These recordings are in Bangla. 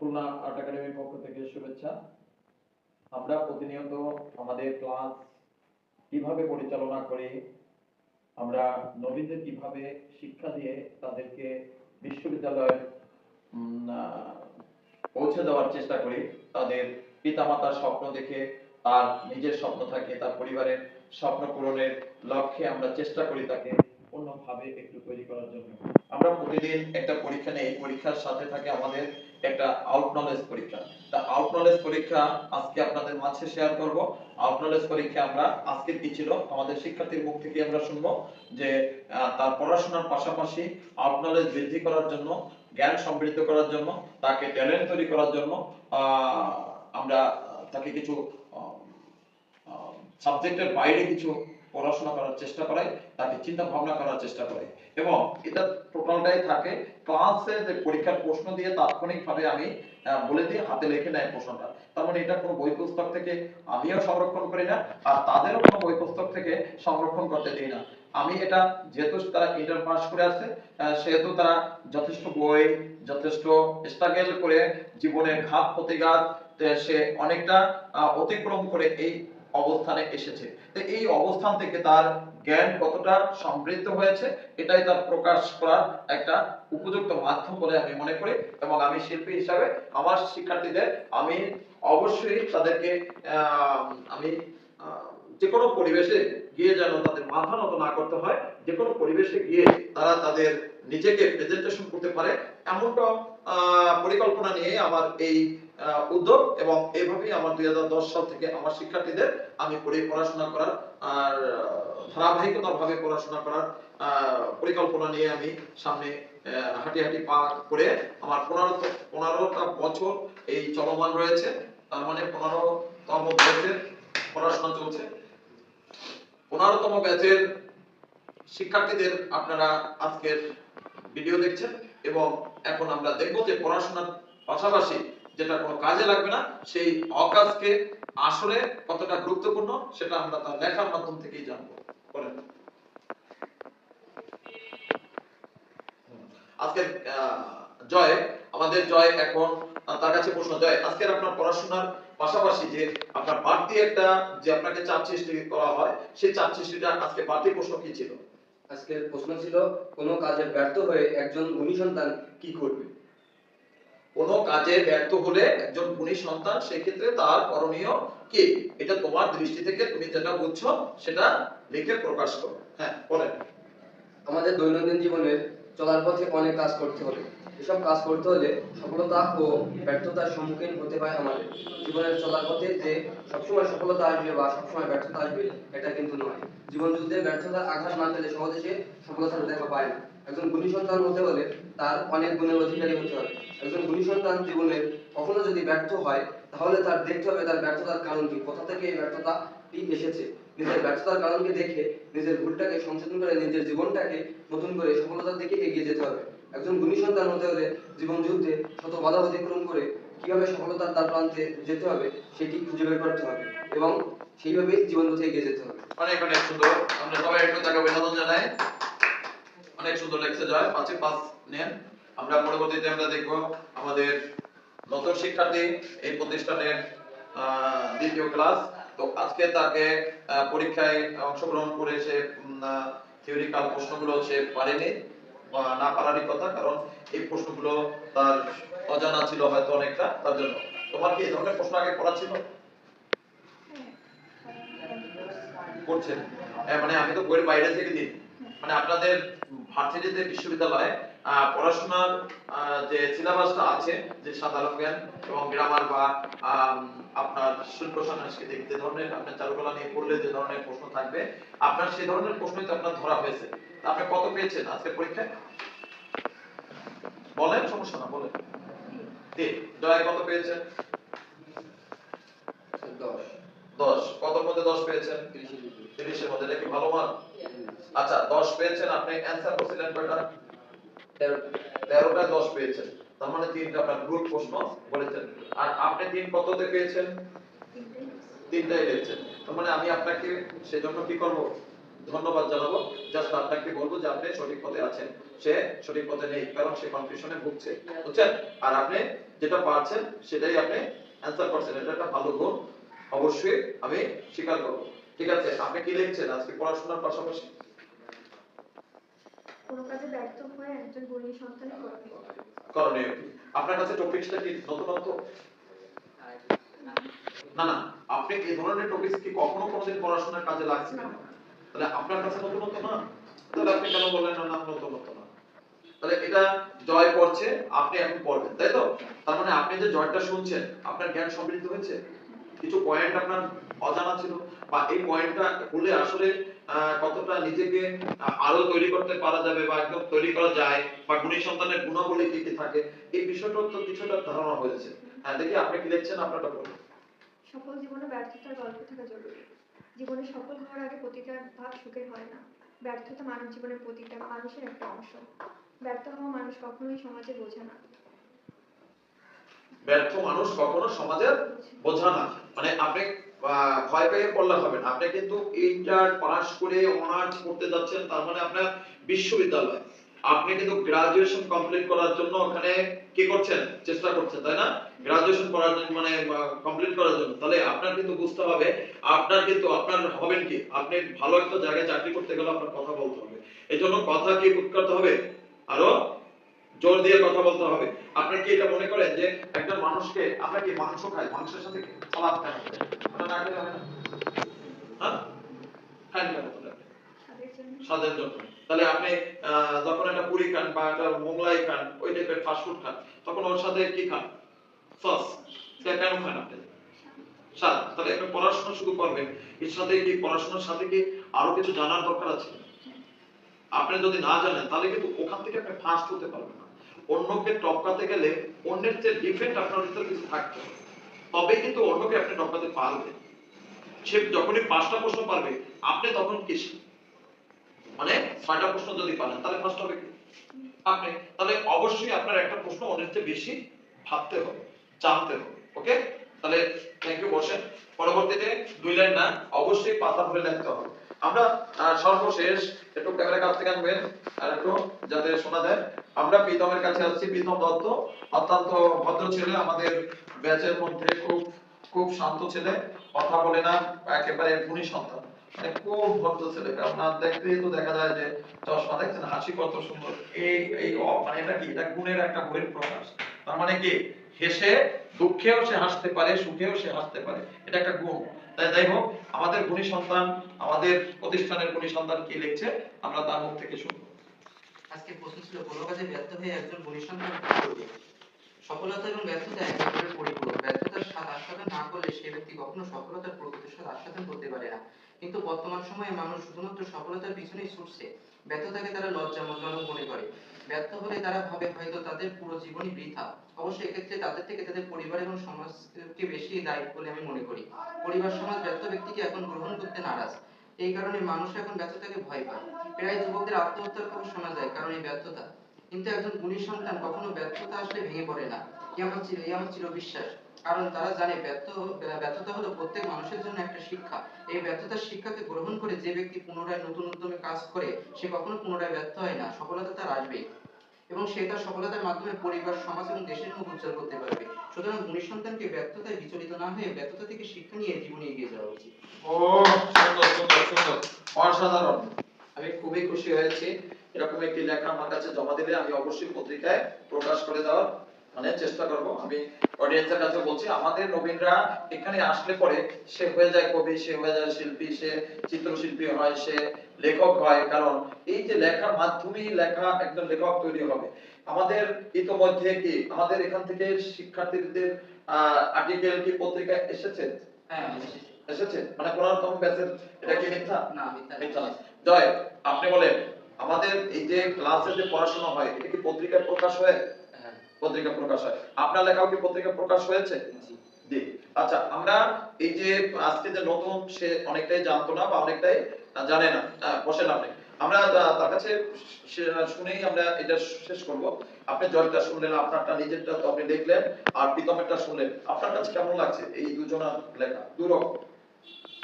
খুলনা আর্ট একাডেমির পক্ষ থেকে শুভেচ্ছা। আমরা প্রতিনিয়ত আমাদের ক্লাস কীভাবে পরিচালনা করি, আমরা নবীনদের কীভাবে শিক্ষা দিয়ে তাদেরকে বিশ্ববিদ্যালয়ে পৌঁছে দেওয়ার চেষ্টা করি, তাদের পিতামাতার স্বপ্ন দেখে, তার নিজের স্বপ্ন থাকে, তার পরিবারের স্বপ্ন পূরণের লক্ষ্যে আমরা চেষ্টা করি তাকে অন্যভাবে একটু তৈরি করার জন্য। আমরা প্রতিদিন একটা পরীক্ষা নেই পরীক্ষার সাথে থাকে আমাদের একটা আউট নলেজ পরীক্ষা। তা আউট নলেজ পরীক্ষা আজকে আপনাদের মাঝে শেয়ার করব। আউট নলেজ পরীক্ষা আমরা আজকে কি ছিল? আমাদের শিক্ষার্থীর মুখ থেকে আমরা শুনব যে তার পড়াশোনার পাশাপাশি আউট নলেজ বৃদ্ধি করার জন্য, জ্ঞান সমৃদ্ধ করার জন্য, তাকে ট্যালেন্ট তৈরি করার জন্য আমরা তাকে কিছু সাবজেক্টের বাইরে কিছু পড়াশোনা করার চেষ্টা করাই তাকে চিন্তা ভাবনা করার চেষ্টা করাই এবং এটা টোটালটাই থাকে ক্লাসে যে পরীক্ষার প্রশ্ন দিয়ে তাৎক্ষণিকভাবে আমি বলে দিই হাতে লিখে নেয় প্রশ্নটা। তার মানে এটা কোনো বই পুস্তক থেকে আমিও সংরক্ষণ করি না আর তাদেরও কোনো বই পুস্তক থেকে সংরক্ষণ করতে দিই না। আমি এটা যেহেতু তারা ইন্টার পাস করে আহ, সেহেতু তারা যথেষ্ট বই যথেষ্ট স্ট্রাগল করে জীবনের ঘাত প্রতিঘাত সে অনেকটা অতিক্রম করে এই অবস্থানে এসেছে। তো এই অবস্থান থেকে তার জ্ঞান কতটা সমৃদ্ধ হয়েছে, এটাই তার প্রকাশ করার একটা উপযুক্ত মাধ্যম বলে আমি মনে করি এবং আমি শিল্পী হিসাবে আমার শিক্ষার্থীদের আমি অবশ্যই তাদেরকে আমি যে কোনো পরিবেশে গিয়ে যেন তাদের মাথা নত না করতে হয়, যে কোনো পরিবেশে গিয়ে তারা তাদের নিজেকে প্রেজেন্টেশন করতে পারে, এমনটা পরিকল্পনা নিয়ে আমার এই উদ্যোগ এবং এইভাবেই আমার দুই হাজার দশ সাল থেকে আমার শিক্ষার্থীদের আমি পড়ে পড়াশোনা করার আর ধারাবাহিকতা ভাবে পড়াশোনা করার পরিকল্পনা নিয়ে আমি সামনে হাঁটি হাঁটি পা করে আমার পনেরো পনেরোটা বছর এই চলমান রয়েছে। তার মানে পনেরোতম ব্যাচের পড়াশোনা চলছে। পনেরোতম ব্যাচের শিক্ষার্থীদের আপনারা আজকের ভিডিও দেখছেন এবং এখন আমরা দেখব যে পড়াশোনার পাশাপাশি যেটা কোনো কাজে লাগবে না, সেই অকাজকে আসলে কতটা গুরুত্বপূর্ণ সেটা আমরা তার লেখার মাধ্যম থেকেই জানব। বলেন আজকের জয়, আমাদের জয় এখন তার কাছে প্রশ্ন, জয়, আজকের আপনার পড়াশোনার পাশাপাশি যে আপনার বাড়তি একটা যে আপনাকে চাপ সৃষ্টি করা হয়, সেই চাপ সৃষ্টিটা আজকে বাড়তি প্রশ্ন কি ছিল? আজকের প্রশ্ন ছিল, কোনো কাজে ব্যর্থ হয়ে একজন গুণী সন্তান কি করবে? কোনো কাজে ব্যর্থ হলে একজন গুণী সন্তান, সেক্ষেত্রে তার করণীয় কি? এটা তোমার দৃষ্টি থেকে তুমি যেটা বুঝছ, সেটা লিখে প্রকাশ করো। হ্যাঁ বলেন। আমাদের দৈনন্দিন জীবনের চলার পথে অনেক কাজ করতে হবে এসব কাজ করতে হলে সফলতা ও ব্যর্থতার সম্মুখীন হতে হয় আমাদের। জীবনের চলার পথে যে সবসময় সফলতা আসবে বা সবসময় ব্যর্থতা আসবে, এটা কিন্তু নয়। জীবন যুদ্ধে ব্যর্থতার আঘাত না পেলে সহজে সে সফলতার দেখা পায় না। একজন গুণী সন্তান হতে হলে তার অনেক গুণের অধিকারী হতে হবে। একজন গুণী সন্তান জীবনে কখনো যদি ব্যর্থ হয়, তাহলে তার দেখতে হবে তার ব্যর্থতার কারণ কি, কোথা থেকে এই ব্যর্থতাটি এসেছে। নিজের ব্যর্থতার কারণকে দেখে, নিজের ভুলটাকে সংশোধন করে, নিজের জীবনটাকে নতুন করে সফলতার দিকে এগিয়ে যেতে হবে। একজন গুণী সন্তান হতে হলে জীবন যুদ্ধে শত বাধা অতিক্রম করে কীভাবে সফলতার দ্বার প্রান্তে যেতে হবে, সেটি খুঁজে বের করতে হবে এবং সেইভাবে জীবন পথে এগিয়ে যেতে হবে। অনেক অনেক সুন্দর আমরা সবাই একটু তাকে অভিনন্দন জানাই। অনেক সুন্দর লেগছে জয় পাঁচে পাঁচ নেন। আমরা পরবর্তীতে আমরা দেখব আমাদের নতুন শিক্ষার্থী এই প্রতিষ্ঠানের দ্বিতীয় ক্লাস। তো আজকে তাকে পরীক্ষায় অংশগ্রহণ করে সে থিওরিক্যাল প্রশ্নগুলো সে পারেনি না পারারই কথা কারণ এই প্রশ্নগুলো তার অজানা ছিল হয়তো অনেকটা তার জন্য। তোমার কি এই ধরনের প্রশ্ন আগে পড়া ছিল? করছেন হ্যাঁ, মানে আমি তো বইয়ের বাইরে থেকে দিই। মানে আপনাদের ভার্সিটিতে বিশ্ববিদ্যালয়ে পড়াশোনার যে সিলেবাসটা আছে যে সাধারণ জ্ঞান এবং গ্রামার বা আপনার শিল্প সাংস্কৃতিক যে ধরনের আপনার চারুকলা নিয়ে পড়লে যে ধরনের প্রশ্ন থাকবে আপনার সেই ধরনের প্রশ্নই তো আপনার ধরা হয়েছে। আপনি কত পেয়েছেন আজকের পরীক্ষায়? বলেন সমস্যা না বলেন। জয় কত পেয়েছেন? দশ। দশ। কত মধ্যে দশ পেয়েছেন? তিরিশের তিরিশের মধ্যে এটা কি ভালো মান? আচ্ছা দশ পেয়েছেন আপনি। অ্যান্সার করছিলেন কয়টা তেরোটা। তেরোটা দশ পেয়েছেন। তার মানে তিনটা আপনার গ্রুপ প্রশ্ন বলেছেন। আর আপনি তিন কততে পেয়েছেন? তিনটাই পেয়েছেন। তার মানে আমি আপনাকে সেজন্য কি করব? ধন্যবাদ জানাব। জাস্ট আপনাকে বলব যে আপনি সঠিক পথে আছেন। সে সঠিক পথে নেই, কারণ সে কনফিউশনে ভুগছে। বুঝছেন? আর আপনি যেটা পারছেন, সেটাই আপনি করছেন। এটা একটা ভালো গুণ। অবশ্যই আমি স্বীকার করব। ঠিক আছে? আপনি কি লিখছেন আজকে পড়াশোনার পাশাপাশি? আপনি এটা জয় আপনি এখন পড়বেন, তাই তো? তার মানে আপনি যে জয়টা শুনছেন, আপনার জ্ঞান সমৃদ্ধ হয়েছে? কিছু পয়েন্ট আপনার অজানা ছিল? বা এই পয়েন্টটা হলে আসলে কতটা নিজেকে আরও তৈরি করতে পারা যাবে বা একদম তৈরি করা যায় বা গুণী সন্তানের গুণাবলী কি কি থাকে এই বিষয়টা তো কিছুটা ধারণা হয়েছে। হ্যাঁ দেখি আপনি কি লিখছেন আপনারটা বলুন। সফল জীবনে ব্যর্থতার গল্প থাকা জরুরি। জীবনে সফল হওয়ার আগে প্রতিটা ভাগ সুখের হয় না। ব্যর্থতা মানব জীবনের প্রতিটা মানুষের একটা অংশ। ব্যর্থ হওয়া মানুষ কখনোই সমাজে বোঝে না। ব্যর্থ মানুষ কখনো সমাজের বোঝা না। মানে আপনি ভয় পেয়ে পড়লে হবে না। আপনি কিন্তু ইন্টার পাস করে অনার্স করতে যাচ্ছেন, তার মানে আপনার বিশ্ববিদ্যালয়। আপনি কিন্তু গ্রাজুয়েশন কমপ্লিট করার জন্য ওখানে কি করছেন? চেষ্টা করছেন, তাই না? গ্রাজুয়েশন করার জন্য মানে কমপ্লিট করার জন্য। তাহলে আপনার কিন্তু বুঝতে হবে, আপনার কিন্তু, আপনার হবেন কি? আপনি ভালো একটা জায়গায় চাকরি করতে গেলে আপনার কথা বলতে হবে। এই জন্য কথা কি করতে হবে? আরও জোর দিয়ে কথা বলতে হবে। আপনি কি এটা মনে করেন যে একজন মানুষকে আমরা কি মাংস খাই? মাংসের সাথে সালাদ খাই? না না? হ্যাঁ? খান স্বাদের জন্য। তাহলে আপনি যখন একটা পুরি খান বা একটা মোগলাই খান, ওই টাইপের ফাস্ট ফুড খান, তখন ওর সাথে কি খান? সস সেটা কেন খান আপনি? স্বাদ। তাহলে আপনি পড়াশোনা শুরু করবেন। এর সাথে কি, পড়াশোনার সাথে কি আরও কিছু জানার দরকার আছে? আপনি যদি না জানেন, তাহলে কিন্তু ওখান থেকে আপনি ফাস্ট হতে পারবেন অন্যকে টপকাতে গেলে অন্যের যে ডিফেন্ট আপনার ভিতরে কিছু থাকতে হবে। তবেই কিন্তু অন্যকে আপনি টপকাতে পারবেন। সে যখনই পাঁচটা প্রশ্ন পারবে, আপনি তখন কি মানে ছয়টা প্রশ্ন যদি পারেন, তাহলে ফার্স্ট হবে আপনি, তাহলে অবশ্যই আপনার একটা প্রশ্ন অন্যের চেয়ে বেশি ভাবতে হবে, জানতে হবে ওকে তাহলে থ্যাংক ইউ বসেন। পরবর্তীতে দুই লাইন না, অবশ্যই পাতা ভরে লিখতে হবে। আমরা সর্বশেষ একটু ক্যামেরার কাছ থেকে আনবেন, আর একটু যাতে শোনা যায়। আমরা প্রীতমের কাছে আসছি, প্রীতম দত্ত, অত্যন্ত ভদ্র ছেলে, আমাদের ব্যাচের মধ্যে খুব খুব শান্ত ছেলে, কথা বলে না, একেবারে গুণী সন্তান। মানে খুব ভদ্র ছেলে না দেখতেই তো দেখা যায় যে চশমা, দেখছেন? হাসি কত সুন্দর। এই এই মানে এটা কি? এটা গুণের একটা বহির প্রকাশ। তার মানে কি? হেসে, দুঃখেও সে হাসতে পারে, সুখেও সে হাসতে পারে। এটা একটা গুণ। তাই যাই হোক, আমাদের গুণী সন্তান, আমাদের প্রতিষ্ঠানের গুণী সন্তান কি লিখছে, আমরা তার মুখ থেকে শুনব। আজকে প্রশ্ন ছিল, কোনো কাজে ব্যর্থ হয়ে একজন গুণী সন্তান কি সফলতা এবং ব্যর্থতা এক ধরনের পরিপূরক। ব্যর্থতার স্বাদ আস্বাদন না করলে সে ব্যক্তি কখনো সফলতার প্রকৃত স্বাদ আস্বাদন করতে পারে না। কিন্তু বর্তমান সময়ে মানুষ শুধুমাত্র সফলতার পিছনেই ছুটছে। ব্যর্থতাকে তারা লজ্জাজনক মনে করে। ব্যর্থ হলে তারা ভাবে হয়তো তাদের পুরো জীবনই বৃথা। অবশ্যই এক্ষেত্রে তাদের থেকে তাদের পরিবার এবং সমাজকে বেশি দায়ী বলে আমি মনে করি। পরিবার, সমাজ, ব্যর্থ ব্যক্তিকে এখন গ্রহণ করতে নারাজ। এই কারণে মানুষ এখন ব্যর্থতাকে ভয় পায়। প্রায় যুবকদের আত্মহত্যার খবর শোনা যায় কারণ এই ব্যর্থতা। কিন্তু একজন গুণী সন্তান কখনো ব্যর্থতা আসলে ভেঙে পড়ে না। এই আমার ছিল এই আমার ছিল বিশ্বাস কারণ তারা জানে ব্যর্থ, ব্যর্থতা হলো প্রত্যেক মানুষের জন্য একটা শিক্ষা। এই ব্যর্থতার শিক্ষাকে গ্রহণ করে যে ব্যক্তি পুনরায় নতুন উদ্যমে কাজ করে, সে কখনো পুনরায় ব্যর্থ হয় না। সফলতা তার আসবেই। এবং সে তার সফলতার মাধ্যমে পরিবার, সমাজ এবং দেশের মুখ উজ্জ্বল করতে পারবে। সুতরাং গুণী সন্তানকে ব্যর্থতায় বিচলিত না হয়ে ব্যর্থতা থেকে শিক্ষা নিয়ে জীবনে এগিয়ে যাওয়া উচিত। ও, সুন্দর সুন্দর সুন্দর। অসাধারণ। আমি খুবই খুশি হয়েছি। এরকম একটি লেখা আমার কাছে জমা দিলে আমি অবশ্যই পত্রিকায় প্রকাশ করে দেওয়ার মানে চেষ্টা করব। আমি অডিয়েন্সের কাছে বলছি আমাদের নবীনরা এখানে আসলে পরে সে হয়ে যায় কবি সে হয়ে যায় শিল্পী সে চিত্রশিল্পী হয় সে লেখক হয়। কারণ এই যে লেখার মাধ্যমেই লেখা একজন লেখক তৈরি হবে। আমাদের ইতোমধ্যে কি? আমাদের এখান থেকে শিক্ষার্থীদের আর্টিকেল কি পত্রিকায় এসেছে? হ্যাঁ এসেছে? মানে পনেরোতম ব্যাচের এটা কি মিথ্যা? না মিথ্যা না। জয় আপনি বলেন আমাদের এই যে ক্লাসে যে পড়াশোনা হয় এটা কি পত্রিকায় প্রকাশ হয় হ্যাঁ? পত্রিকা প্রকাশ হয়। আপনার লেখাও কি পত্রিকা প্রকাশ হয়েছে? জি। আচ্ছা আমরা এই যে আজকে যে নতুন সে অনেকটাই জানতো না বা অনেকটাই জানে না বসেন আপনি আমরা তার কাছে শুনেই আমরা এটা শেষ করব। আপনি জয়টা শুনলেন আপনারটা নিজেরটা তো আপনি দেখলেন আর প্রীতমেরটা শুনলেন। আপনার কাছে কেমন লাগছে এই দুজনার লেখা? দুরকম।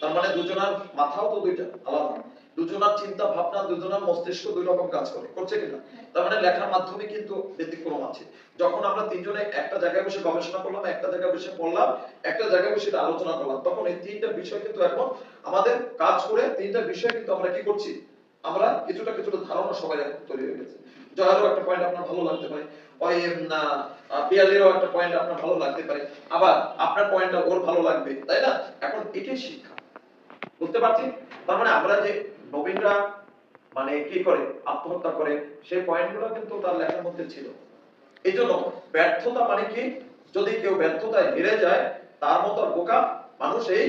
তার মানে দুজনার মাথাও তো দুইটা আলাদা। দুজনার চিন্তা ভাবনা, দুজনার মস্তিষ্ক দুই রকম কাজ করে। করছে কিনা? তার মানে লেখার মাধ্যমে কিন্তু ব্যতিক্রম আছে। যখন আমরা তিনজনে একটা জায়গায় বসে গবেষণা করলাম, একটা জায়গায় বসে পড়লাম, একটা জায়গায় বসে আলোচনা করলাম, তখন এই তিনটা বিষয় কিন্তু এখন আমাদের কাজ করে তিনটা বিষয় কিন্তু আমরা কি করছি? আমরা কিছুটা কিছুটা ধারণা সবাই এখন তৈরি হয়ে গেছে। জয়ারও একটা পয়েন্ট আপনার ভালো লাগতে পারে। পিয়ালিরও একটা পয়েন্ট আপনার ভালো লাগতে পারে। আবার আপনার পয়েন্টটা ওর ভালো লাগবে, তাই না? এখন এটাই শিক্ষা। বুঝতে পারছি তার মানে আমরা যে নবীনরা মানে কি করে? আত্মহত্যা করে। সেই পয়েন্টগুলো কিন্তু তার লেখার মধ্যে ছিল। এই জন্য ব্যর্থতা মানে কি? যদি কেউ ব্যর্থতায় হেরে যায়, তার মতো বোকা মানুষ এই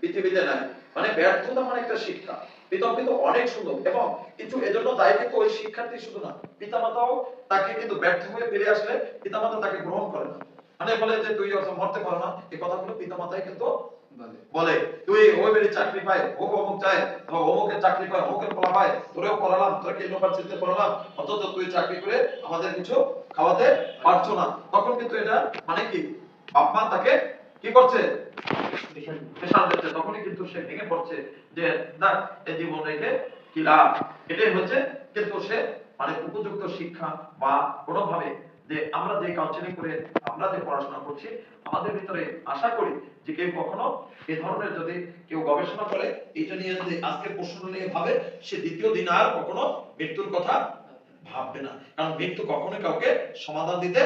পৃথিবীতে নাই। মানে ব্যর্থতা মানে একটা শিক্ষা। প্রীতম কিন্তু অনেক সুন্দর। এবং কিছু এজন্য দায়ী কিন্তু ওই শিক্ষার্থী শুধু না, পিতামাতাও তাকে কিন্তু ব্যর্থ হয়ে ফিরে আসলে পিতামাতা তাকে গ্রহণ করে না। মানে বলে যে, তুই মরতে পারো না, এই কথাগুলো পিতামাতাই কিন্তু বলে তুই ওই চাকরি পায় ও অমুক চায় তোমার অমুকের চাকরি পায় অমুকের পড়া পায় তোরেও পড়ালাম তোকে ইউনিভার্সিটিতে পড়ালাম অথচ তুই চাকরি করে আমাদের কিছু খাওয়াতে পারছ না। তখন কিন্তু এটা মানে কি বাপ মা তাকে কি করছে? দিচ্ছে তখনই কিন্তু সে ভেঙে পড়ছে যে না এই জীবন রেখে কি লাভ? এটাই হচ্ছে কিন্তু সে মানে উপযুক্ত শিক্ষা বা কোনোভাবে যে আমরা যে কাউন্সিলিং করে আমরা যে পড়াশোনা করছি আমাদের ভিতরে আশা করি যে কেউ কখনো এ ধরনের যদি কেউ গবেষণা করে এটা নিয়ে যদি আজকের প্রশ্ন নিয়ে ভাবে সে দ্বিতীয় দিন আর কখনো মৃত্যুর কথা ভাববে না। কারণ মৃত্যু কখনো কাউকে সমাধান দিতে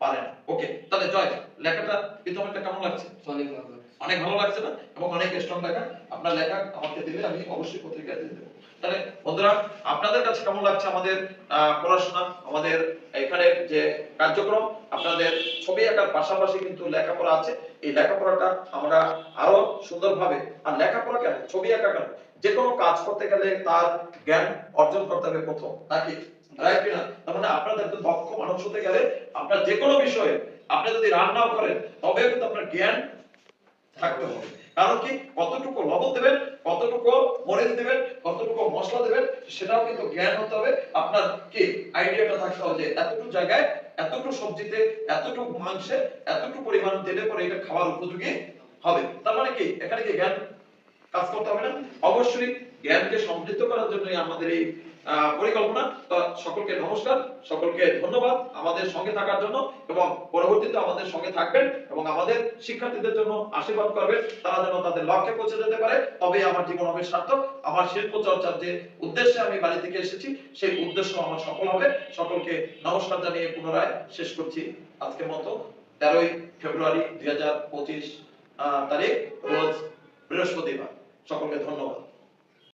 পারে না। ওকে তাহলে জয় লেখাটা প্রীতম একটা কেমন লাগছে? অনেক ভালো লাগছে। অনেক ভালো লাগছে না? এবং অনেক স্ট্রং লেখা। আপনার লেখা আমাকে দিলে আমি অবশ্যই পত্রিকায় দিয়ে দেবো। তাহলে বন্ধুরা, আপনাদের কাছে কেমন লাগছে আমাদের পড়াশোনা, আমাদের এখানে যে কার্যক্রম? আপনাদের ছবি আঁকার পাশাপাশি কিন্তু লেখাপড়া আছে। এই লেখাপড়াটা আমরা আরও সুন্দরভাবে, আর লেখাপড়া কেন? ছবি আঁকা কেন? যে কোনো কাজ করতে গেলে তার জ্ঞান অর্জন করতে হবে প্রথম, নাকি? রাইট কিনা তার মানে আপনাদের একজন দক্ষ মানুষ হতে গেলে আপনার যে কোনো বিষয়ে আপনি যদি রান্নাও করেন তবে কিন্তু আপনার জ্ঞান থাকতে হবে। কারণ কি? কতটুকু লবণ দেবেন, কতটুকু মরিচ দেবেন, কতটুকু মশলা দেবেন, সেটাও কিন্তু জ্ঞান হতে হবে। আপনার কি আইডিয়াটা থাকতে হবে যে এতটুকু জায়গায়, এতটুকু সবজিতে, এতটুকু মাংসে, এতটুকু পরিমাণ দিলে পরে এটা খাওয়ার উপযোগী হবে। তার মানে কি? এখানে কি জ্ঞান কাজ করতে হবে না? অবশ্যই জ্ঞানকে সমৃদ্ধ করার জন্যই আমাদের এই পরিকল্পনা সকলকে নমস্কার, সকলকে ধন্যবাদ আমাদের সঙ্গে থাকার জন্য এবং পরবর্তীতে আমাদের সঙ্গে থাকবেন এবং আমাদের শিক্ষার্থীদের জন্য আশীর্বাদ করবেন। তারা যেন তাদের লক্ষ্যে পৌঁছে যেতে পারে। তবে আমার জীবন হবে সার্থক। আমার শিল্প চর্চার যে উদ্দেশ্যে আমি বাড়ি থেকে এসেছি, সেই উদ্দেশ্য আমার সফল হবে। সকলকে নমস্কার জানিয়ে পুনরায় শেষ করছি আজকের মতো। তেরোই ফেব্রুয়ারি দুই হাজার পঁচিশ তারিখ, রোজ বৃহস্পতিবার। সকলকে ধন্যবাদ।